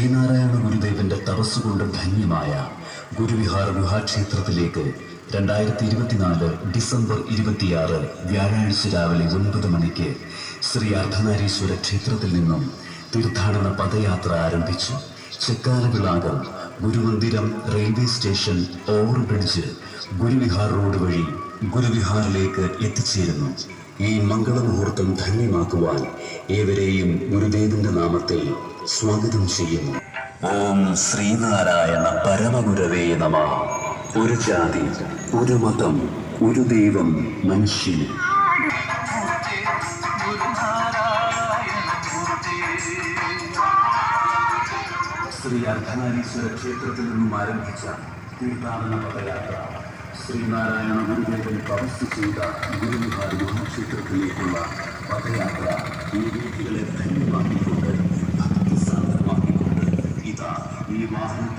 ശ്രീനാരായണ ഗുരുദേവന്റെ തപസ്സുകൊണ്ട് ധന്യമായ ഗുരുവിഹാർ ഗുഹാക്ഷേത്രത്തിലേക്ക് രണ്ടായിരത്തി ഇരുപത്തിനാല് ഡിസംബർ ഇരുപത്തിയാറ് വ്യാഴാഴ്ച രാവിലെ ഒൻപത് മണിക്ക് ശ്രീ അർദ്ധനാരീശ്വര ക്ഷേത്രത്തിൽ നിന്നും തീർത്ഥാടന പദയാത്ര ആരംഭിച്ചു. Chekkalavilakam Gurumandiram railway station overbridge Guruvihar road വഴി ഗുരുവിഹാറിലേക്ക് എത്തിച്ചേരുന്നു. ഈ മംഗളമുഹൂർത്തം ധന്യമാക്കുവാൻ ഏവരെയും ഗുരുദേവന്റെ നാമത്തിൽ സ്വാഗതം ചെയ്യുന്നു. ഓം ശ്രീനാരായണ പരമഗുരവേ നമ. ഒരു ജാതി ഒരു മതം ഒരു ദൈവം മനുഷ്യന്. ശ്രീ അർദ്ധനാരീശ്വര ക്ഷേത്രത്തിൽ നിന്നും ആരംഭിച്ച തീർത്ഥാടന പദയാത്ര ശ്രീനാരായണ ഗുരുദേവൻ തപസ് ചെയ്ത ഗുരുവിഹാർ മഹാക്ഷേത്രത്തിലേക്കുള്ള പദയാത്ര ഈ വീഥികളെ ധന്യമാക്കിക്കൊണ്ട് ഭക്തിസാന്ദ്രമാക്കിക്കൊണ്ട് ഇതാ ഈ വാഹനത്തിന് തൊട്ടു പിന്നാലെ കടന്നു വരുന്നു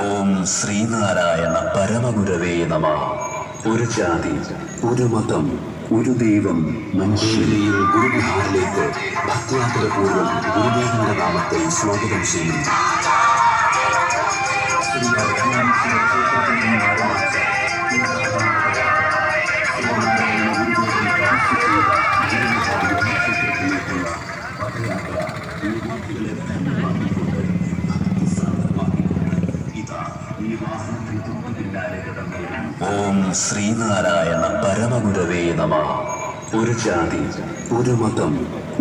ഓം ശ്രീനാരായണ പരമഗുരവേ നമ. ഒരു ജാതി ഒരു മതം ഒരു ദൈവം മനുഷ്യരെയും ഗുരുവിഹാറിലേക്ക് ഭക്തിയാത്രപൂർവം ഗുരുദേവന്റെ നാമത്തിൽ സ്വാഗതം ചെയ്യുന്നു. ശ്രീ അർദ്ധനാരീശ്വര ക്ഷേത്രത്തിൽ നിന്നും ആരംഭിച്ച ശ്രീനാരായണ ഗുരുദേവൻ തപസ് ചെയ്ത ഗുരുവിഹാർ ഗുഹക്ഷേത്രത്തിലേക്കുള്ള പദയാത്ര ഈ വീഥികളെ ധന്യമാക്കിക്കൊണ്ട് ഭക്തിസാന്ദ്രമാക്കിക്കൊണ്ട് ഇതാ ഈ വാഹനത്തിന് തൊട്ടു പിന്നാലെ കടന്നു വരുന്നു ഓം ശ്രീനാരായണ പരമഗുരവേ നമ. ഒരു ജാതി ഒരു മതം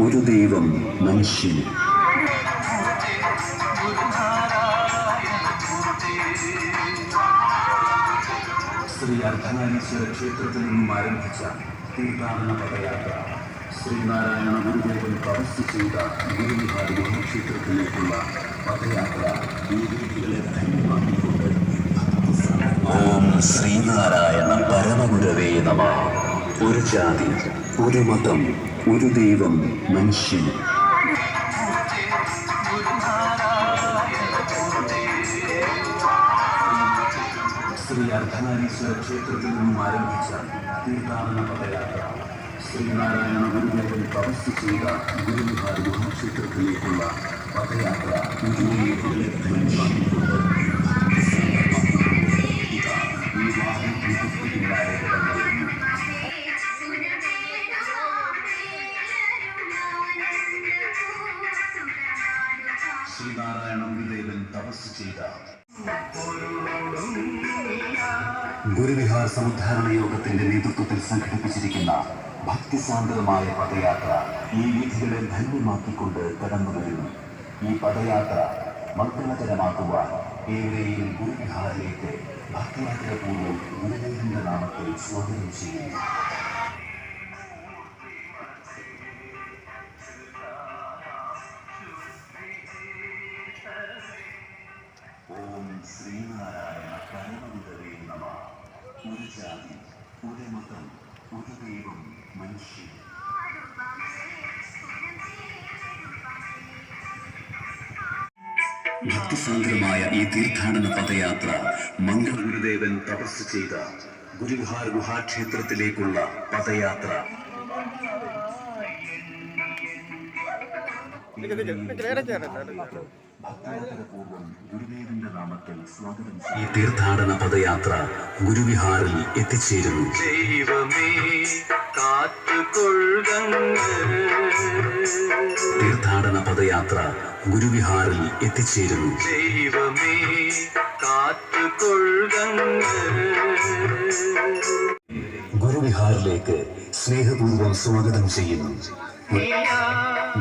ഒരു ദൈവം മനുഷ്യൻ. ശ്രീ അർദ്ധനാരീശ്വര ക്ഷേത്രത്തിൽ നിന്നും ആരംഭിച്ച തീർത്ഥാടന പദയാത്ര ശ്രീനാരായണ ഗുരുദേവൻ തപസ് ചെയ്ത ഗുരുവിഹാരി മഹാക്ഷേത്രത്തിലേക്കുള്ള പദയാത്ര ഈ രീതികളെ ഓം ശ്രീനാരായണ പരമഗുരവേ നമ. ഒരു ജാതി ഒരു മതം ഒരു ദൈവം മനുഷ്യൻ. ശ്രീ അർദ്ധനാരീശ്വര ക്ഷേത്രത്തിൽ നിന്നും ആരംഭിച്ച തീർത്ഥാടന പദയാത്ര ശ്രീനാരായണ ഗുരുദേവൻ തപസ് ചെയ്ത ഗുരുവിഹാർ ഗുഹക്ഷേത്രത്തിലേക്കുള്ള പദയാത്ര ഗുരുവിനെ ഗുരുവിഹാർ സമുദ്ധാരണ യോഗത്തിന്റെ നേതൃത്വത്തിൽ സംഘടിപ്പിച്ചിരിക്കുന്ന ഭക്തിസാന്ദ്രമായ പദയാത്ര ഈ വിധികളെ ധന്യമാക്കിക്കൊണ്ട് കടന്നു വരുന്നു. ഈ പദയാത്ര മംഗളകരമാക്കുവാൻ ഏവരെയും ഗുരുവിഹാറിലേക്ക് ഭക്തിയാത്രപൂർവം ഗുരുദേവന്റെ നാമത്തിൽ സ്വാഗതം ചെയ്യുന്നു. ഓം ശ്രീനാരായണ പരമഗുരവേ നമ. ഒരു ജാതി ഒരു മതം ഒരു ദൈവം മനുഷ്യൻ ഭക്തിസാന്ദ്രമായ ഈ തീർത്ഥാടന പദയാത്ര മംഗള ഗുരുദേവൻ തപസ് ചെയ്ത ഗുരുഹാർ ഗുഹാക്ഷേത്രത്തിലേക്കുള്ള പദയാത്ര. ഈ തീർത്ഥാടന പദയാത്ര ഗുരുവിഹാറിൽ എത്തിച്ചേരുന്നു. ദൈവമേ കാത്തുകൊള്ളുകങ്ങ് തീർത്ഥാടന പദയാത്ര ഗുരുവിഹാറിൽ എത്തിച്ചേരുന്നു. ദൈവമേ ഗുരുവിഹാറിലേക്ക് സ്നേഹപൂർവം സ്വാഗതം ചെയ്യുന്നു.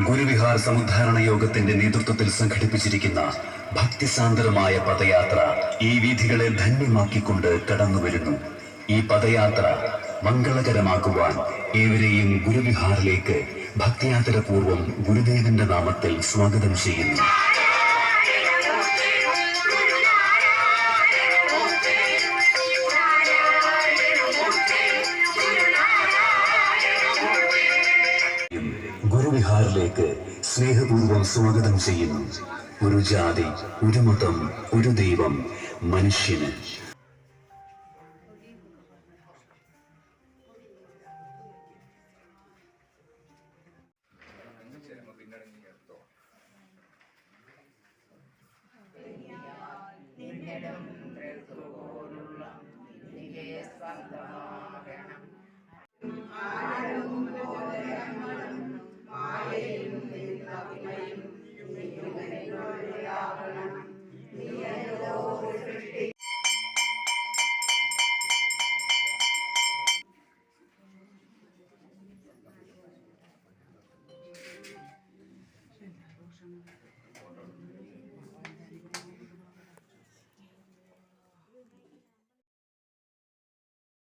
ഗുരുവിഹാർ സമുദ്ധാരണ യോഗത്തിന്റെ നേതൃത്വത്തിൽ സംഘടിപ്പിച്ചിരിക്കുന്ന ഭക്തിസാന്ദ്രമായ പദയാത്ര ഈ വീഥികളെ ധന്യമാക്കിക്കൊണ്ട് കടന്നുവരുന്നു. ഈ പദയാത്ര മംഗളകരമാക്കുവാൻ ഏവരെയും ഗുരുവിഹാറിലേക്ക് ഭക്തിയാത്രപൂർവം ഗുരുദേവന്റെ നാമത്തിൽ സ്വാഗതം ചെയ്യുന്നു. ഗുരുവിഹാറിലേക്ക് സ്നേഹപൂർവം സ്വാഗതം ചെയ്യുന്നു. ഒരു ജാതി ഒരു മതം ഒരു ദൈവം മനുഷ്യന്. Christ the Lord.